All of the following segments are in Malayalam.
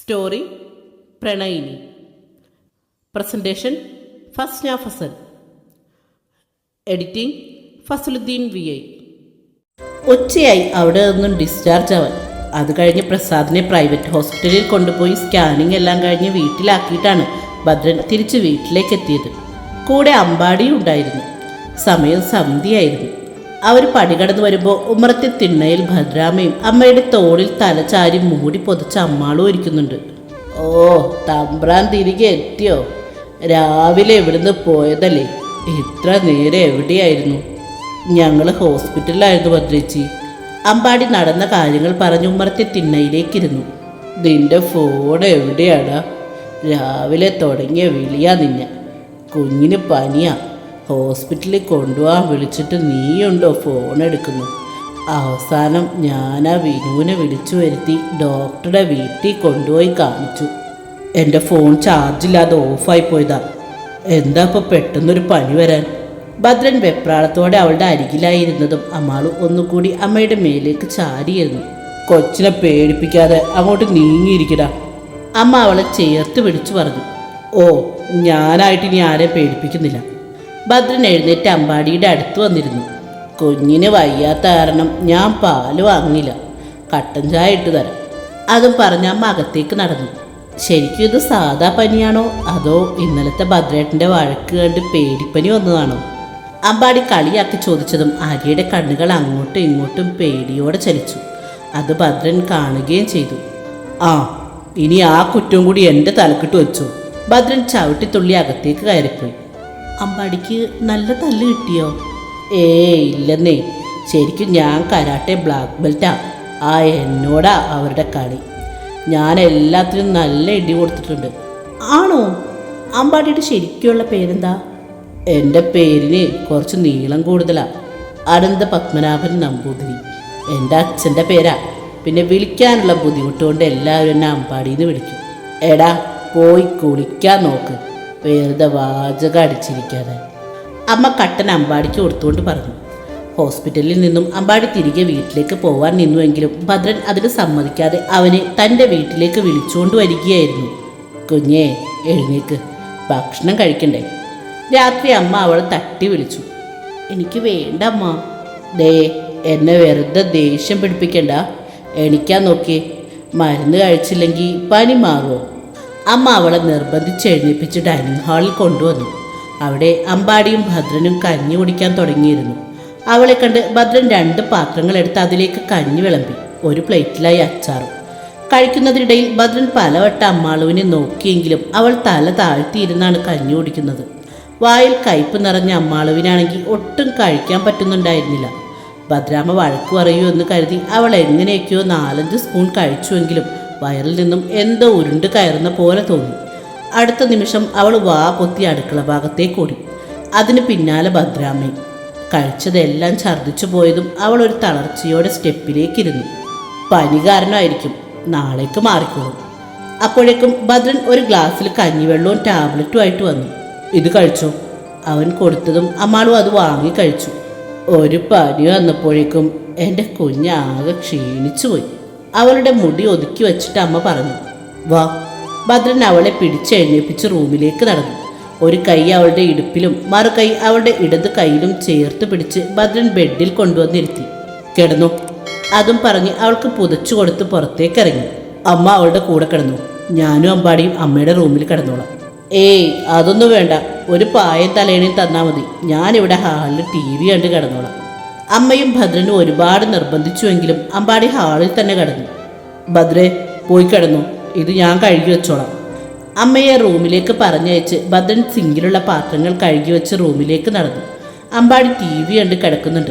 Story Pranayini. Presentation Fasna Fasal editing Fasaluddeen V I. ഒച്ചയായി അവിടെ നിന്നും ഡിസ്ചാർജ് ആവാൻ അത് കഴിഞ്ഞ് പ്രസാദിനെ പ്രൈവറ്റ് ഹോസ്പിറ്റലിൽ കൊണ്ടുപോയി സ്കാനിങ് എല്ലാം കഴിഞ്ഞ് വീട്ടിലാക്കിയിട്ടാണ് ഭദ്രൻ തിരിച്ച് വീട്ടിലേക്ക് എത്തിയത്. കൂടെ അമ്പാടിയും ഉണ്ടായിരുന്നു. സമയം സന്ധ്യയായിരുന്നു. അവർ പടികടന്ന് വരുമ്പോൾ ഉമ്മറത്തെ തിണ്ണയിൽ ഭദ്രാമയും അമ്മയുടെ തോളിൽ തലചാരി മൂടി പൊതിച്ച അമ്മാളും ഇരിക്കുന്നുണ്ട്. ഓ തമ്പ്രാൻ തിരികെ എത്തിയോ? രാവിലെ ഇവിടുന്ന് പോയതല്ലേ? ഇത്ര നേരെ എവിടെയായിരുന്നു? ഞങ്ങൾ ഹോസ്പിറ്റലിലായിരുന്നു ഭദ്രേച്ചി. അമ്പാടി നടന്ന കാര്യങ്ങൾ പറഞ്ഞ് ഉമ്മറത്തെ തിണ്ണയിലേക്കിരുന്നു. നിന്റെ ഫോൺ എവിടെയാടാ? രാവിലെ തുടങ്ങിയ വിളിയാ നിന്നെ. കുഞ്ഞിന് പനിയാ. ഹോസ്പിറ്റലിൽ കൊണ്ടുപോകാൻ വിളിച്ചിട്ട് നീയുണ്ടോ? ഫോൺ എടുക്കുന്നു. അവസാനം ഞാൻ ആ വിനുവിനെ വിളിച്ചു വരുത്തി ഡോക്ടറുടെ വീട്ടിൽ കൊണ്ടുപോയി കാണിച്ചു. എന്റെ ഫോൺ ചാർജില്ലാതെ ഓഫായി പോയതാ. എന്താ ഇപ്പോൾ പെട്ടെന്നൊരു പനി വരാൻ? ഭദ്രൻ വെപ്രാളത്തോടെ അവളുടെ അരികിലായിരുന്നതും അമ്മാളു ഒന്നുകൂടി അമ്മയുടെ മേലേക്ക് ചാരിയിരുന്നു. കൊച്ചിനെ പേടിപ്പിക്കാതെ അങ്ങോട്ട് നീങ്ങിയിരിക്കടാ. അമ്മ അവളെ ചേർത്ത് പിടിച്ചു പറഞ്ഞു. ഓ ഞാനായിട്ട് ഇനി ആരെയും പേടിപ്പിക്കുന്നില്ല. ഭദ്രൻ എഴുന്നേറ്റ് അമ്പാടിയുടെ അടുത്ത് വന്നിരുന്നു. കുഞ്ഞിന് വയ്യാത്ത കാരണം ഞാൻ പാൽ വാങ്ങില്ല. കട്ടൻ ചായ ഇട്ട് തരാം. അതും പറഞ്ഞ് അമ്മ അകത്തേക്ക് നടന്നു. ശരിക്കും ഇത് സാധാ പനിയാണോ? അതോ ഇന്നലത്തെ ഭദ്രേട്ടന്റെ വഴക്ക് കണ്ട് പേടിപ്പനി വന്നതാണോ? അമ്പാടി കളിയാക്കി ചോദിച്ചതും ആര്യയുടെ കണ്ണുകൾ അങ്ങോട്ടും ഇങ്ങോട്ടും പേടിയോടെ ചലിച്ചു. അത് ഭദ്രൻ കാണുകയും ചെയ്തു. ആ ഇനി ആ കുറ്റവും കൂടി എന്റെ തലക്കിട്ട് വെച്ചു. ഭദ്രൻ ചവിട്ടിത്തുള്ളി അകത്തേക്ക് കയറിപ്പോയി. അമ്പാടിക്ക് നല്ല തല്ല് കിട്ടിയോ? ഏ ഇല്ലെന്നേ. ശരിക്കും ഞാൻ കരാട്ടെ ബ്ലാക്ക് ബെൽറ്റാ ആ. എന്നോടാ അവരുടെ കളി. ഞാൻ എല്ലാത്തിനും നല്ല ഇടി കൊടുത്തിട്ടുണ്ട്. ആണോ? അമ്പാടിയുടെ ശരിക്കുള്ള പേരെന്താ? എന്റെ പേരിന് കുറച്ച് നീളം കൂടുതലാണ് അനന്ത പത്മനാഭൻ നമ്പൂതിരി. എന്റെ അച്ഛന്റെ പേരാ. പിന്നെ വിളിക്കാനുള്ള ബുദ്ധിമുട്ടുകൊണ്ട് എല്ലാവരും എന്നെ അമ്പാടിയിൽ നിന്ന് വിളിക്കും. എടാ പോയി കുളിക്കാൻ നോക്ക്. വെറുതെ വാചകം അടിച്ചിരിക്കാതെ. അമ്മ കട്ടൻ അമ്പാടിക്ക് കൊടുത്തുകൊണ്ട് പറഞ്ഞു. ഹോസ്പിറ്റലിൽ നിന്നും അമ്പാടി തിരികെ വീട്ടിലേക്ക് പോവാൻ നിന്നുവെങ്കിലും ഭദ്രൻ അതിന് സമ്മതിക്കാതെ അവനെ തന്റെ വീട്ടിലേക്ക് വിളിച്ചുകൊണ്ട് വരികയായിരുന്നു. കുഞ്ഞേ എഴുന്നേക്ക്. ഭക്ഷണം കഴിക്കണ്ടേ? രാത്രി അമ്മ അവളെ തട്ടി വിളിച്ചു. എനിക്ക് വേണ്ട അമ്മ. ദേ എന്നെ വെറുതെ ദേഷ്യം പിടിപ്പിക്കണ്ട. എണിക്കാൻ നോക്കി മരുന്ന് കഴിച്ചില്ലെങ്കിൽ പനി മാറുമോ അമ്മ അവളെ നിർബന്ധിച്ച് എഴുന്നേൽപ്പിച്ച് ഡൈനിങ് ഹാളിൽ കൊണ്ടുവന്നു. അവിടെ അമ്പാടിയും ഭദ്രനും കഞ്ഞി കുടിക്കാൻ തുടങ്ങിയിരുന്നു. അവളെ കണ്ട് ഭദ്രൻ രണ്ട് പാത്രങ്ങൾ എടുത്ത് അതിലേക്ക് കഞ്ഞി വിളമ്പി ഒരു പ്ലേറ്റിലായി അച്ചാറും. കഴിക്കുന്നതിനിടയിൽ ഭദ്രൻ പലവട്ടം അമ്മാളുവിനെ നോക്കിയെങ്കിലും അവൾ തല താഴ്ത്തിയിരുന്നാണ് കഞ്ഞി കുടിക്കുന്നത്. വായിൽ കയ്പ് നിറഞ്ഞ അമ്മാളുവിനാണെങ്കിൽ ഒട്ടും കഴിക്കാൻ പറ്റുന്നുണ്ടായിരുന്നില്ല. ഭദ്രാമ വഴക്ക് പറയൂ എന്ന് കരുതി അവൾ എങ്ങനെയൊക്കെയോ നാലഞ്ച് സ്പൂൺ കഴിച്ചുവെങ്കിലും വയറിൽ നിന്നും എന്തോ ഉരുണ്ട് കയറുന്ന പോലെ തോന്നി. അടുത്ത നിമിഷം അവൾ വാ പൊത്തി അടുക്കള ഭാഗത്തേക്ക് ഓടി. അതിന് പിന്നാലെ ഭദ്രാമ്മയും കഴിച്ചതെല്ലാം ഛർദ്ദിച്ചു പോയതും അവൾ ഒരു തളർച്ചയോടെ സ്റ്റെപ്പിലേക്കിരുന്നു. പനി കാരണമായിരിക്കും നാളേക്ക് മാറിക്കോളും. അപ്പോഴേക്കും ഭദ്രൻ ഒരു ഗ്ലാസ്സിൽ കഞ്ഞിവെള്ളവും ടാബ്ലറ്റും ആയിട്ട് വന്നു. ഇത് കഴിച്ചോ? അവൻ കൊടുത്തതും അമ്മാളും അത് വാങ്ങി കഴിച്ചു. ഒരു പനി വന്നപ്പോഴേക്കും എന്റെ കുഞ്ഞാകെ ക്ഷീണിച്ചു പോയി അവളുടെ മുടി ഒതുക്കി വെച്ചിട്ട് അമ്മ പറഞ്ഞു വാ. ഭദ്രൻ അവളെ പിടിച്ചെഴുന്നേൽപ്പിച്ച് റൂമിലേക്ക് നടന്നു. ഒരു കൈ അവളുടെ ഇടുപ്പിലും മറു കൈ അവളുടെ ഇടത് കൈയിലും ചേർത്ത് പിടിച്ച് ഭദ്രൻ ബെഡിൽ കൊണ്ടുവന്നിരുത്തി. കിടന്നു. അതും പറഞ്ഞ് അവൾക്ക് പുതച്ചു കൊടുത്ത് പുറത്തേക്ക് ഇറങ്ങി. അമ്മ അവളുടെ കൂടെ കിടന്നു. ഞാനും അമ്പാടിയും അമ്മയുടെ റൂമിൽ കിടന്നോളാം. ഏയ് അതൊന്നും വേണ്ട. ഒരു പായം തലേണയും തന്നാൽ മതി. ഞാനിവിടെ ഹാളിൽ ടി വി കണ്ട് കിടന്നോളാം. അമ്മയും ഭദ്രനും ഒരുപാട് നിർബന്ധിച്ചുവെങ്കിലും അമ്പാടി ഹാളിൽ തന്നെ കിടന്നു. ഭദ്രെ പോയി കിടന്നു. ഇത് ഞാൻ കഴുകി വെച്ചോളാം. അമ്മയെ റൂമിലേക്ക് പറഞ്ഞയച്ച് ഭദ്രൻ സിങ്കിലുള്ള പാത്രങ്ങൾ കഴുകി വെച്ച് റൂമിലേക്ക് നടന്നു. അമ്പാടി ടി വി കണ്ട് കിടക്കുന്നുണ്ട്.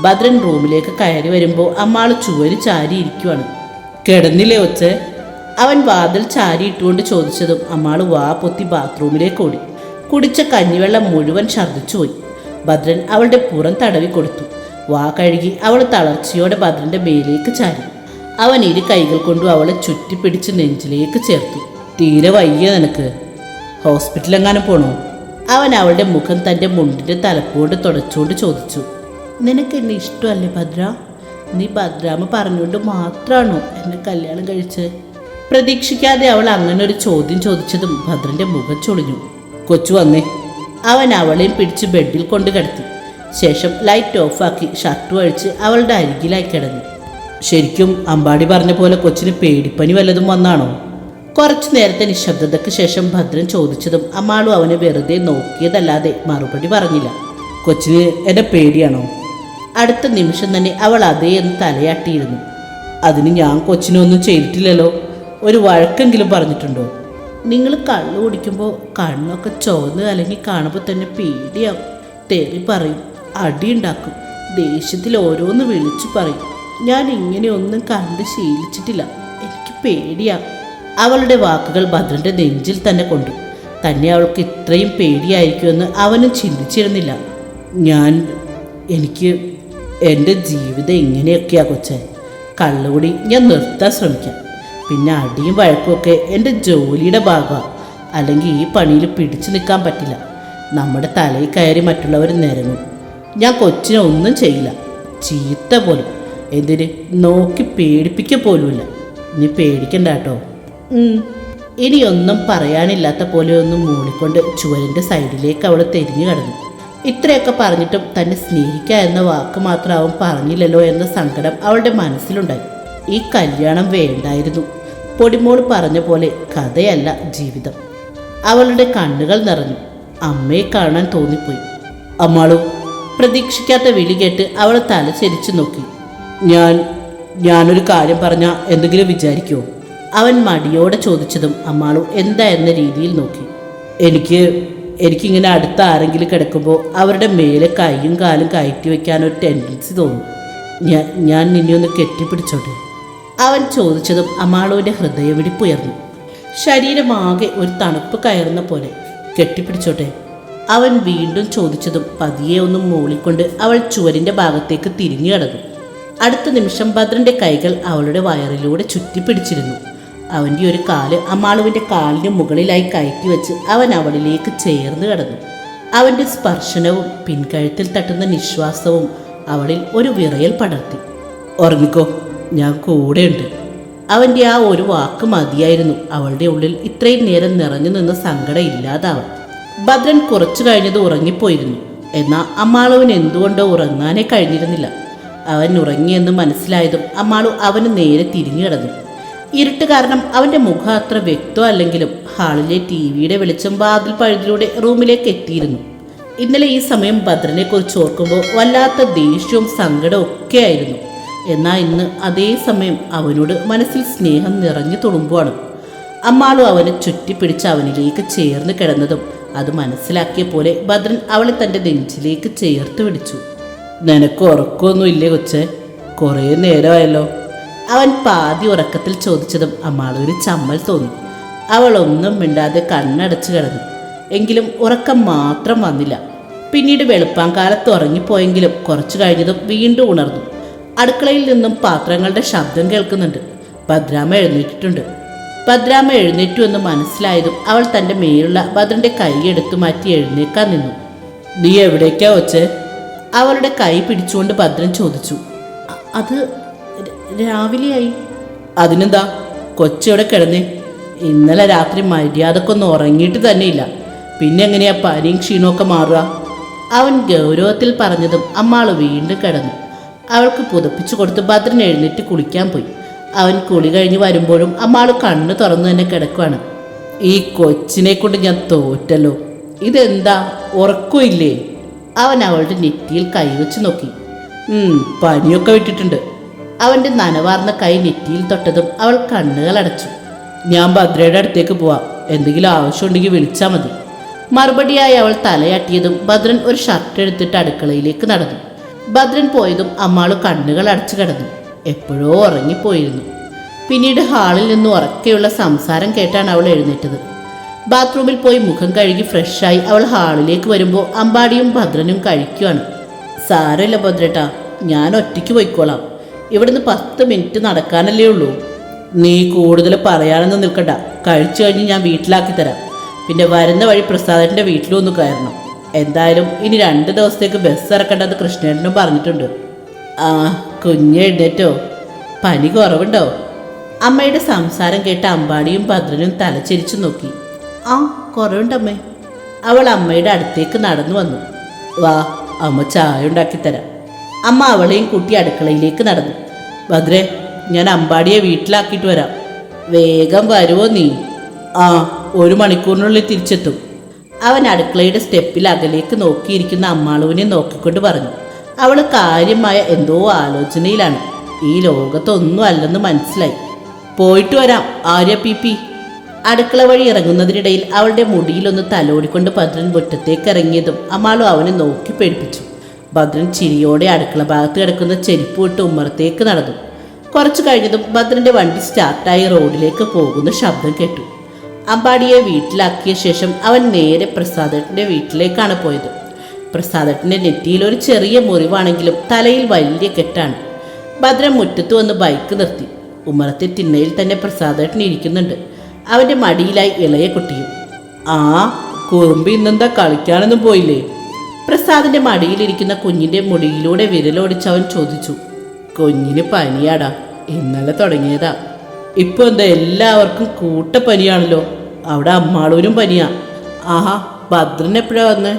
ഭദ്രൻ റൂമിലേക്ക് കയറി വരുമ്പോൾ അമ്മാൾ ചുവര് ചാരി ഇരിക്കുവാണ്. കിടന്നില്ലേ ഒച്ചേ? അവൻ വാതിൽ ചാരി ഇട്ടുകൊണ്ട് ചോദിച്ചതും അമ്മാൾ വാ പൊത്തി ബാത്റൂമിലേക്ക് ഓടി. കുടിച്ച കഞ്ഞിവെള്ളം മുഴുവൻ ഛർദ്ദിച്ചുപോയി. ഭദ്രൻ അവളുടെ പുറം തടവി കൊടുത്തു. വാ കഴുകി അവൾ തളർച്ചയോടെ ഭദ്രന്റെ മേലേക്ക് ചാരി. അവൻ ഇരു കൈകൾ കൊണ്ടും അവളെ ചുറ്റിപ്പിടിച്ച് നെഞ്ചിലേക്ക് ചേർത്തു. തീരെ വയ്യ നിനക്ക്. ഹോസ്പിറ്റലെങ്ങാനും പോണോ? അവൻ അവളുടെ മുഖം തന്റെ മുണ്ടിന്റെ തലപ്പോട് തുടച്ചുകൊണ്ട് ചോദിച്ചു. നിനക്ക് എന്നെ ഇഷ്ടമല്ലേ ഭദ്ര? നീ ഭദ്രാമ പറഞ്ഞുകൊണ്ട് മാത്രമാണോ എന്നെ കല്യാണം കഴിച്ച്? പ്രതീക്ഷിക്കാതെ അവൾ അങ്ങനെ ഒരു ചോദ്യം ചോദിച്ചതും ഭദ്രന്റെ മുഖം ചൊളിഞ്ഞു. കൊച്ചു വന്നേ. അവൻ അവളെയും പിടിച്ച് ബെഡിൽ കൊണ്ട് കിടത്തി. ശേഷം ലൈറ്റ് ഓഫാക്കി ഷർട്ട് വഴിച്ച് അവളുടെ അരികിലായി കിടന്നു. ശരിക്കും അമ്പാടി പറഞ്ഞ പോലെ കൊച്ചിന് പേടിപ്പനി വല്ലതും വന്നാണോ? കുറച്ചു നേരത്തെ നിശബ്ദതയ്ക്ക് ശേഷം ഭദ്രൻ ചോദിച്ചതും അമ്മാളും അവനെ വെറുതെ നോക്കിയതല്ലാതെ മറുപടി പറഞ്ഞില്ല. കൊച്ചിന് എന്നെ പേടിയാണോ? അടുത്ത നിമിഷം തന്നെ അവൾ അതേ എന്ന് തലയാട്ടിയിരുന്നു. അതിന് ഞാൻ കൊച്ചിനൊന്നും ചെയ്തിട്ടില്ലല്ലോ. ഒരു വഴക്കെങ്കിലും പറഞ്ഞിട്ടുണ്ടോ? നിങ്ങൾ കള്ളു കുടിക്കുമ്പോൾ കണ്ണൊക്കെ ചോന്ന് അല്ലെങ്കിൽ കാണുമ്പോൾ തന്നെ പേടിയാവും. തെറി പറയും. അടിയുണ്ടാക്കും. ദേഷ്യത്തിൽ ഓരോന്ന് വിളിച്ചു പറയും. ഞാൻ ഇങ്ങനെ ഒന്നും കണ്ട് ശീലിച്ചിട്ടില്ല. എനിക്ക് പേടിയാ. അവളുടെ വാക്കുകൾ ഭദ്രന്റെ നെഞ്ചിൽ തന്നെ കൊണ്ടു. തന്നെ അവൾക്ക് ഇത്രയും പേടിയായിരിക്കുമെന്ന് അവനും ചിന്തിച്ചിരുന്നില്ല. ഞാൻ എനിക്ക് എന്റെ ജീവിതം ഇങ്ങനെയൊക്കെയാ കൊച്ചേ. കള്ളുകൂടി ഞാൻ നിർത്താൻ ശ്രമിക്കാം. പിന്നെ അടിയും വഴക്കുമൊക്കെ എന്റെ ജോലിയുടെ ഭാഗമാണ് അല്ലെങ്കിൽ ഈ പണിയിൽ പിടിച്ചു നിൽക്കാൻ പറ്റില്ല. നമ്മുടെ തലയിൽ കയറി മറ്റുള്ളവർ നിരങ്ങും. ഞാൻ കൊച്ചിനെ ഒന്നും ചെയ്യില്ല. ചീത്ത പോലും. എന്തിന്? നോക്കി പേടിപ്പിക്ക പോലുമില്ല. നീ പേടിക്കണ്ട കേട്ടോ. ഇനിയൊന്നും പറയാനില്ലാത്ത പോലെ ഒന്നും മൂളിക്കൊണ്ട് ചുവരിന്റെ സൈഡിലേക്ക് അവൾ തിരിഞ്ഞു കടന്നു. ഇത്രയൊക്കെ പറഞ്ഞിട്ടും തന്നെ സ്നേഹിക്കുക എന്ന വാക്ക് മാത്രം അവൻ പറഞ്ഞില്ലല്ലോ എന്ന സങ്കടം അവളുടെ മനസ്സിലുണ്ടായി. ഈ കല്യാണം വേണ്ടായിരുന്നു. പൊടിമോൾ പറഞ്ഞ പോലെ കഥയല്ല ജീവിതം. അവളുടെ കണ്ണുകൾ നിറഞ്ഞു. അമ്മയെ കാണാൻ തോന്നിപ്പോയി. അമ്മാളു പ്രതീക്ഷിക്കാത്ത വിളി കേട്ട് അവൾ തല ചരിച്ചു നോക്കി. ഞാൻ ഞാനൊരു കാര്യം പറഞ്ഞ എന്തെങ്കിലും വിചാരിക്കുമോ അവൻ മടിയോടെ ചോദിച്ചതും അമ്മാളു എന്താ എന്ന രീതിയിൽ നോക്കി. എനിക്ക് എനിക്കിങ്ങനെ അടുത്ത ആരെങ്കിലും കിടക്കുമ്പോൾ അവരുടെ മേലെ കൈയും കാലും കയറ്റി വെക്കാൻ ഒരു ടെൻഡൻസി തോന്നും. ഞാൻ ഞാൻ നിന്നെ ഒന്ന് കെട്ടിപ്പിടിച്ചോട്ടെ? അവൻ ചോദിച്ചതും അമ്മാളുവിന്റെ ഹൃദയമിടിപ്പുയർന്നു ശരീരമാകെ ഒരു തണുപ്പ് കയറുന്ന പോലെ. കെട്ടിപ്പിടിച്ചോട്ടെ? അവൻ വീണ്ടും ചോദിച്ചതും പതിയെ ഒന്നും മൂളിക്കൊണ്ട് അവൾ ചുവരിന്റെ ഭാഗത്തേക്ക് തിരിഞ്ഞു കടന്നു. അടുത്ത നിമിഷം ഭദ്രന്റെ കൈകൾ അവളുടെ വയറിലൂടെ ചുറ്റിപ്പിടിച്ചിരുന്നു. അവന്റെ ഒരു കാൽ അമ്മാളുവിന്റെ കാലിന് മുകളിലായി കയറ്റി വെച്ച് അവൻ അവളിലേക്ക് ചേർന്ന് കിടന്നു. അവന്റെ സ്പർശനവും പിൻകഴുത്തിൽ തട്ടുന്ന നിശ്വാസവും അവളിൽ ഒരു വിറയൽ പടർത്തി. ഉറങ്ങിക്കോ ഞാൻ കൂടെയുണ്ട്. അവന്റെ ആ ഒരു വാക്ക് മതിയായിരുന്നു. അവളുടെ ഉള്ളിൽ ഇത്രയും നേരം നിറഞ്ഞു നിന്ന സങ്കടം ഇല്ലാതാവാൻ ഭദ്രൻ കുറച്ചു കഴിഞ്ഞത് ഉറങ്ങിപ്പോയിരുന്നു. എന്നാൽ അമ്മാളുവിന് എന്തുകൊണ്ടോ ഉറങ്ങാനേ കഴിഞ്ഞിരുന്നില്ല. അവൻ ഉറങ്ങിയെന്ന് മനസ്സിലായതും അമ്മാളു അവന് നേരെ തിരിഞ്ഞു കിടന്നു. ഇരുട്ട് കാരണം അവന്റെ മുഖം അത്ര വ്യക്തമല്ലെങ്കിലും ഹാളിലെ ടി വിയുടെ വെളിച്ചം വാതിൽ പഴുതിലൂടെ റൂമിലേക്ക് എത്തിയിരുന്നു. ഇന്നലെ ഈ സമയം ഭദ്രനെ കുറിച്ച് ഓർക്കുമ്പോൾ വല്ലാത്ത ദേഷ്യവും സങ്കടവും ഒക്കെ ആയിരുന്നു. എന്നാൽ ഇന്ന് അതേ സമയം അവനോട് മനസ്സിൽ സ്നേഹം നിറഞ്ഞു തുളുമ്പുവാണ്. അമ്മാളു അവനെ ചുറ്റിപ്പിടിച്ച് അവനിലേക്ക് ചേർന്ന് കിടന്നതും അത് മനസ്സിലാക്കിയ പോലെ ഭദ്രൻ അവളെ തന്റെ നെഞ്ചിലേക്ക് ചേർത്ത് പിടിച്ചു. നിനക്ക് ഉറക്കമൊന്നുമില്ലേ കൊച്ചേ? കുറേ നേരമായല്ലോ. അവൻ പാതി ഉറക്കത്തിൽ ചോദിച്ചതും അമ്മാളൊരു ചമ്മൽ തോന്നി. അവൾ ഒന്നും മിണ്ടാതെ കണ്ണടച്ചു കിടന്നു. എങ്കിലും ഉറക്കം മാത്രം വന്നില്ല. പിന്നീട് വെളുപ്പാങ്കാലത്ത് ഉറങ്ങിപ്പോയെങ്കിലും കുറച്ചു കഴിഞ്ഞതും വീണ്ടും ഉണർന്നു. അടുക്കളയിൽ നിന്നും പാത്രങ്ങളുടെ ശബ്ദം കേൾക്കുന്നുണ്ട്. ഭദ്രാമ എഴുന്നേറ്റിട്ടുണ്ട്. ഭദ്രാമ എഴുന്നേറ്റു എന്ന് മനസ്സിലായതും അവൾ തന്റെ മേലുള്ള ഭദ്രന്റെ കൈ എടുത്തു മാറ്റി എഴുന്നേക്കാൻ നിന്നു. നീ എവിടേക്കാ വച്ചേ അവളുടെ കൈ പിടിച്ചുകൊണ്ട് ഭദ്രൻ ചോദിച്ചു. അത് രാവിലെയായി. അതിനെന്താ? കൊച്ചവിടെ കിടന്നേ? ഇന്നലെ രാത്രി മര്യാദക്കൊന്നും ഉറങ്ങിയിട്ട് തന്നെയില്ല. പിന്നെ എങ്ങനെയാ പനിയും ക്ഷീണമൊക്കെ മാറുക? അവൻ ഗൗരവത്തിൽ പറഞ്ഞതും അമ്മാൾ വീണ്ടും കിടന്നു. അവൾക്ക് പുതപ്പിച്ചു കൊടുത്ത് ഭദ്രൻ എഴുന്നേറ്റ് കുളിക്കാൻ പോയി. അവൻ കുളി കഴിഞ്ഞ് വരുമ്പോഴും അമ്മാൾ കണ്ണ് തുറന്നു തന്നെ കിടക്കുവാണ്. ഈ കൊച്ചിനെ കൊണ്ട് ഞാൻ തോറ്റല്ലോ. ഇതെന്താ? ഉറക്കമില്ലേ അവൻ അവളുടെ നെറ്റിയിൽ കൈവച്ച് നോക്കി. പനിയൊക്കെ വിട്ടിട്ടുണ്ട്. അവന്റെ നനവാർന്ന കൈ നെറ്റിയിൽ തൊട്ടതും അവൾ കണ്ണുകൾ അടച്ചു. ഞാൻ ഭദ്രയുടെ അടുത്തേക്ക് പോവാം. എന്തെങ്കിലും ആവശ്യമുണ്ടെങ്കിൽ വിളിച്ചാൽ മതി. മറുപടിയായി അവൾ തലയാട്ടിയതും ഭദ്രൻ ഒരു ഷർട്ട് എടുത്തിട്ട് അടുക്കളയിലേക്ക് നടന്നു. ഭദ്രൻ പോയതും അമ്മാൾ കണ്ണുകൾ അടച്ചു കിടന്നു. എപ്പോഴോ ഉറങ്ങിപ്പോയിരുന്നു. പിന്നീട് ഹാളിൽ നിന്ന് ഉറക്കെയുള്ള സംസാരം കേട്ടാണ് അവൾ എഴുന്നേറ്റത്. ബാത്റൂമിൽ പോയി മുഖം കഴുകി ഫ്രഷായി അവൾ ഹാളിലേക്ക് വരുമ്പോൾ അമ്പാടിയും ഭദ്രനും കഴിക്കുവാണ്. സാരമില്ല ഭദ്രേട്ടാ ഞാൻ ഒറ്റയ്ക്ക് പോയിക്കോളാം. ഇവിടുന്ന് പത്ത് മിനിറ്റ് നടക്കാനല്ലേ ഉള്ളൂ. നീ കൂടുതൽ പറയാനൊന്നും നിൽക്കണ്ട. കഴിച്ചു കഴിഞ്ഞ് ഞാൻ വീട്ടിലാക്കി തരാം. പിന്നെ വരുന്ന വഴി പ്രസാദന്റെ വീട്ടിലൊന്ന് കയറണം. എന്തായാലും ഇനി രണ്ട് ദിവസത്തേക്ക് ബസ് ഇറക്കേണ്ടത് കൃഷ്ണേട്ടനും പറഞ്ഞിട്ടുണ്ട്. ആ കുഞ്ഞ് എഴുന്നേറ്റോ പനി കുറവുണ്ടോ? അമ്മയുടെ സംസാരം കേട്ട അമ്പാടിയും ഭദ്രനും തലച്ചിരിച്ചു നോക്കി. ആ കുറവുണ്ടമ്മേ. അവൾ അമ്മയുടെ അടുത്തേക്ക് നടന്നു വന്നു. വാ അമ്മ ചായ ഉണ്ടാക്കിത്തരാം. അമ്മ അവളെയും കൂട്ടി അടുക്കളയിലേക്ക് നടന്നു. ഭദ്രേ ഞാൻ അമ്പാടിയെ വീട്ടിലാക്കിയിട്ട് വരാം. വേഗം വരുമോ നീ? ആ ഒരു മണിക്കൂറിനുള്ളിൽ തിരിച്ചെത്തും. അവൻ അടുക്കളയുടെ സ്റ്റെപ്പിൽ അകലേക്ക് നോക്കിയിരിക്കുന്ന അമ്മാളുവിനെ നോക്കിക്കൊണ്ട് പറഞ്ഞു. അവൾ കാര്യമായ എന്തോ ആലോചനയിലാണ്. ഈ ലോകത്തൊന്നും അല്ലെന്ന് മനസ്സിലായി. പോയിട്ട് വരാം ആര്യ പി പി. അടുക്കള വഴി ഇറങ്ങുന്നതിനിടയിൽ അവളുടെ മുടിയിലൊന്ന് തലോടിക്കൊണ്ട് ഭദ്രൻ മുറ്റത്തേക്ക് ഇറങ്ങിയതും അമ്മാളു അവനെ നോക്കി പേടിപ്പിച്ചു. ഭദ്രൻ ചിരിയോടെ അടുക്കള ഭാഗത്ത് കിടക്കുന്ന ചെരുപ്പ് വിട്ട് ഉമ്മറത്തേക്ക് നടന്നു. കുറച്ചു കഴിഞ്ഞതും ഭദ്രന്റെ വണ്ടി സ്റ്റാർട്ടായി റോഡിലേക്ക് പോകുന്ന ശബ്ദം കേട്ടു. അമ്പാടിയെ വീട്ടിലാക്കിയ ശേഷം അവൻ നേരെ പ്രസാദേട്ടന്റെ വീട്ടിലേക്കാണ് പോയത്. പ്രസാദേട്ടന്റെ നെറ്റിയിൽ ഒരു ചെറിയ മുറിവാണെങ്കിലും തലയിൽ വലിയ കെട്ടാണ്. ഭദ്രൻ മുറ്റത്ത് വന്ന് ബൈക്ക് നിർത്തി. ഉമ്മറത്തെ തിണ്ണയിൽ തന്നെ പ്രസാദേട്ടൻ ഇരിക്കുന്നുണ്ട്. അവന്റെ മടിയിലായി ഇളയ കുട്ടിയും ആ കുറുമ്പ് ഇന്നെന്താ കളിക്കാനൊന്നും പോയില്ലേ? പ്രസാദിന്റെ മടിയിലിരിക്കുന്ന കുഞ്ഞിന്റെ മുടിയിലൂടെ വിരലോടിച്ച് അവൻ ചോദിച്ചു കുഞ്ഞിന് പനിയാടാ? ഇന്നലെ തുടങ്ങിയതാ. ഇപ്പൊ എന്താ എല്ലാവർക്കും കൂട്ടപ്പനിയാണല്ലോ. അവിടെ അമ്മാളൂരും പനിയാ. ആഹാ ഭദ്രൻ എപ്പോഴാ വന്നേ?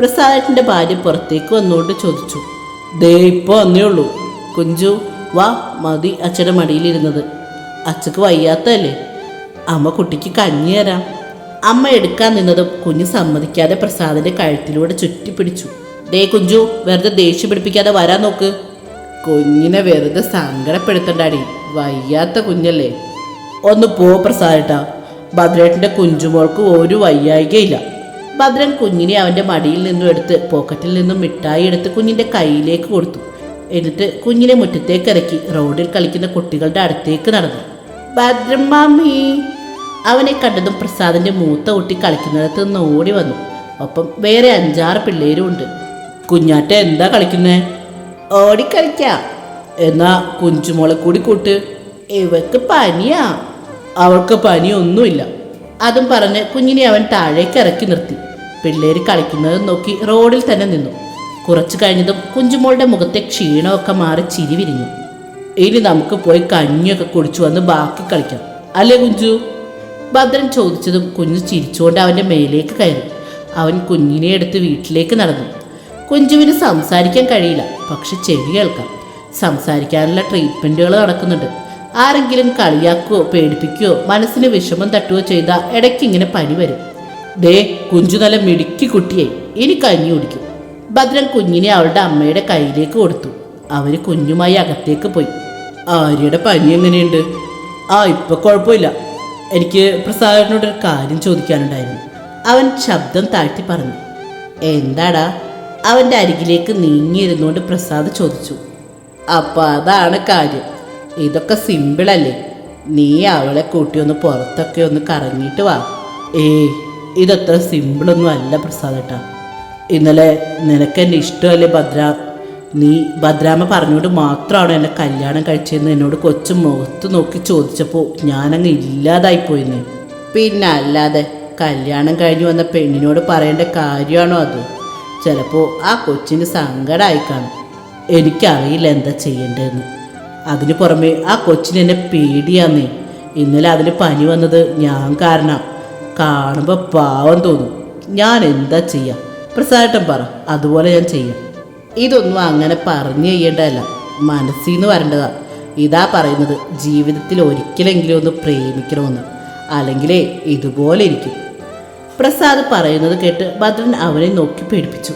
പ്രസാദേട്ടന്റെ ഭാര്യ പുറത്തേക്ക് വന്നുകൊണ്ട് ചോദിച്ചു ദേ ഇപ്പോൾ വന്നേ ഉള്ളൂ. കുഞ്ചു വാ മതി അച്ഛന്റെ മടിയിലിരുന്നത് അച്ഛക്ക് വയ്യാത്തല്ലേ അമ്മ കുട്ടിക്ക് കഞ്ഞി തരാം. അമ്മ എടുക്കാൻ നിന്നതും കുഞ്ഞ് സമ്മതിക്കാതെ പ്രസാദിന്റെ കഴുത്തിലൂടെ ചുറ്റിപ്പിടിച്ചു. ദേ കുഞ്ചു വെറുതെ ദേഷ്യം പിടിപ്പിക്കാതെ വരാൻ നോക്ക്. കുഞ്ഞിനെ വെറുതെ സങ്കടപ്പെടുത്തണ്ടാടി. വയ്യാത്ത കുഞ്ഞല്ലേ. ഒന്ന് പോ പ്രസാദേട്ടാ ഭദ്രേട്ടന്റെ കുഞ്ചുമോൾക്ക് ഒരു വയ്യായികയില്ല. ഭദ്രൻ കുഞ്ഞിനെ അവന്റെ മടിയിൽ നിന്നും എടുത്ത് പോക്കറ്റിൽ നിന്നും മിഠായി എടുത്ത് കുഞ്ഞിന്റെ കയ്യിലേക്ക് കൊടുത്തു. എന്നിട്ട് കുഞ്ഞിനെ മുറ്റത്തേക്ക് ഇറക്കി റോഡിൽ കളിക്കുന്ന കുട്ടികളുടെ അടുത്തേക്ക് നടന്നു. ഭദ്രം മാമി. അവനെ കണ്ടതും പ്രസാദിന്റെ മൂത്ത കുട്ടി കളിക്കുന്നിടത്ത് നിന്ന് ഓടി വന്നു. ഒപ്പം വേറെ അഞ്ചാറ് പിള്ളേരും ഉണ്ട്. കുഞ്ഞാറ്റ എന്താ കളിക്കുന്നേ? ഓടിക്കളിക്കാം എന്നാ കുഞ്ചുമോളെ കൂടി കൂട്ട്. ഇവക്ക് പനിയാ. അവൾക്ക് പനിയൊന്നുമില്ല. അതും പറഞ്ഞ് കുഞ്ഞിനെ അവൻ താഴേക്ക് ഇറക്കി നിർത്തി. പിള്ളേര് കളിക്കുന്നത് നോക്കി റോഡിൽ തന്നെ നിന്നു. കുറച്ചു കഴിഞ്ഞതും കുഞ്ചുമോളുടെ മുഖത്തെ ക്ഷീണമൊക്കെ മാറി ചിരി വിരിഞ്ഞു. ഇനി നമുക്ക് പോയി കഞ്ഞിയൊക്കെ കുടിച്ചു വന്ന് ബാക്കി കളിക്കാം. അല്ലേ കുഞ്ചു? ഭദ്രൻ ചോദിച്ചതും കുഞ്ഞു ചിരിച്ചുകൊണ്ട് അവന്റെ മേലേക്ക് കയറി. അവൻ കുഞ്ഞിനെ എടുത്ത് വീട്ടിലേക്ക് നടന്നു. കുഞ്ചുവിന് സംസാരിക്കാൻ കഴിയില്ല പക്ഷെ ചെവി കേൾക്കാം. സംസാരിക്കാനുള്ള ട്രീറ്റ്മെന്റുകൾ നടക്കുന്നുണ്ട്. ആരെങ്കിലും കളിയാക്കുകയോ പേടിപ്പിക്കുകയോ മനസ്സിന് വിഷമം തട്ടുകയോ ചെയ്താൽ ഇടയ്ക്കിങ്ങനെ പനി വരും. ദേ കുഞ്ചു നല്ല മിടുക്കി കുട്ടിയായി ഇനി കഞ്ഞി കുടിക്കും. ഭദ്രൻ കുഞ്ഞിനെ അവളുടെ അമ്മയുടെ കയ്യിലേക്ക് കൊടുത്തു. അവർ കുഞ്ഞുമായി അകത്തേക്ക് പോയി. ആര്യയുടെ പനി എങ്ങനെയുണ്ട്? ആ ഇപ്പൊ കുഴപ്പമില്ല. എനിക്ക് പ്രസാദനോട് ഒരു കാര്യം ചോദിക്കാനുണ്ടായിരുന്നു. അവൻ ശബ്ദം താഴ്ത്തി പറഞ്ഞു. എന്താടാ? അവന്റെ അരികിലേക്ക് നീങ്ങിയിരുന്നുകൊണ്ട് പ്രസാദ് ചോദിച്ചു. അപ്പൊ അതാണ് കാര്യം. ഇതൊക്കെ സിമ്പിളല്ലേ നീ അവളെ കൂട്ടി ഒന്ന് പുറത്തൊക്കെ ഒന്ന് കറങ്ങിയിട്ട് വാ. ഏയ് ഇതത്ര സിമ്പിളൊന്നും അല്ല പ്രസാദേട്ടാ. ഇന്നലെ നിനക്ക് എന്റെ ഇഷ്ടമല്ലേ ഭദ്ര? നീ ഭദ്രാമ്മ പറഞ്ഞുകൊണ്ട് മാത്രമാണ് എന്നെ കല്യാണം കഴിച്ചതെന്ന് എന്നോട് കൊച്ചു മുഖത്ത് നോക്കി ചോദിച്ചപ്പോൾ ഞാനങ്ങ് ഇല്ലാതായിപ്പോയിന്ന്. പിന്നെ അല്ലാതെ കല്യാണം കഴിഞ്ഞ് വന്ന പെണ്ണിനോട് പറയേണ്ട കാര്യമാണോ അത്? ചിലപ്പോൾ ആ കൊച്ചിന് സങ്കടമായി കാണും എനിക്കറിയില്ല എന്താ ചെയ്യേണ്ടതെന്ന്. അതിന് പുറമെ ആ കൊച്ചിന് എന്നെ പേടിയാന്നേ. ഇന്നലെ അതിന് പനി വന്നത് ഞാൻ കാരണം. കാണുമ്പോൾ പാവം തോന്നും. ഞാൻ എന്താ ചെയ്യാം? പ്രസാദം പറ. അതുപോലെ ഞാൻ ചെയ്യാം. ഇതൊന്നും അങ്ങനെ പറഞ്ഞു ചെയ്യേണ്ടതല്ല. മനസ്സിൽ നിന്ന് വരേണ്ടതാ. ഇതാ പറയുന്നത്. ജീവിതത്തിൽ ഒരിക്കലെങ്കിലും ഒന്ന് പ്രേമിക്കണമെന്ന്. അല്ലെങ്കിലേ ഇതുപോലെ ഇരിക്കും. പ്രസാദ് പറയുന്നത് കേട്ട് ഭദ്രൻ അവനെ നോക്കി പേടിപ്പിച്ചു.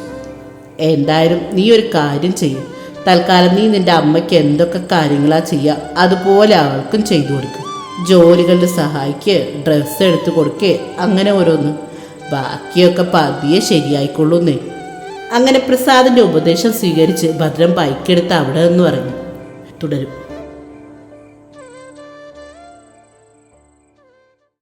എന്തായാലും നീ ഒരു കാര്യം ചെയ്യും. തൽക്കാലം നീ നിന്റെ അമ്മയ്ക്ക് എന്തൊക്കെ കാര്യങ്ങളാ ചെയ്യുക അതുപോലെ അവൾക്കും ചെയ്തു കൊടുക്കുക ജോലികളിൽ സഹായിക്ക് ഡ്രസ്സ് എടുത്തു കൊടുക്കുക അങ്ങനെ ഓരോന്ന്. ബാക്കിയൊക്കെ പതിയെ ശരിയായിക്കൊള്ളുന്നേ. അങ്ങനെ പ്രസാദിന്റെ ഉപദേശം സ്വീകരിച്ച് ഭദ്രം ബൈക്കെടുത്ത് അവിടെ നിന്ന് പറഞ്ഞു തുടരും.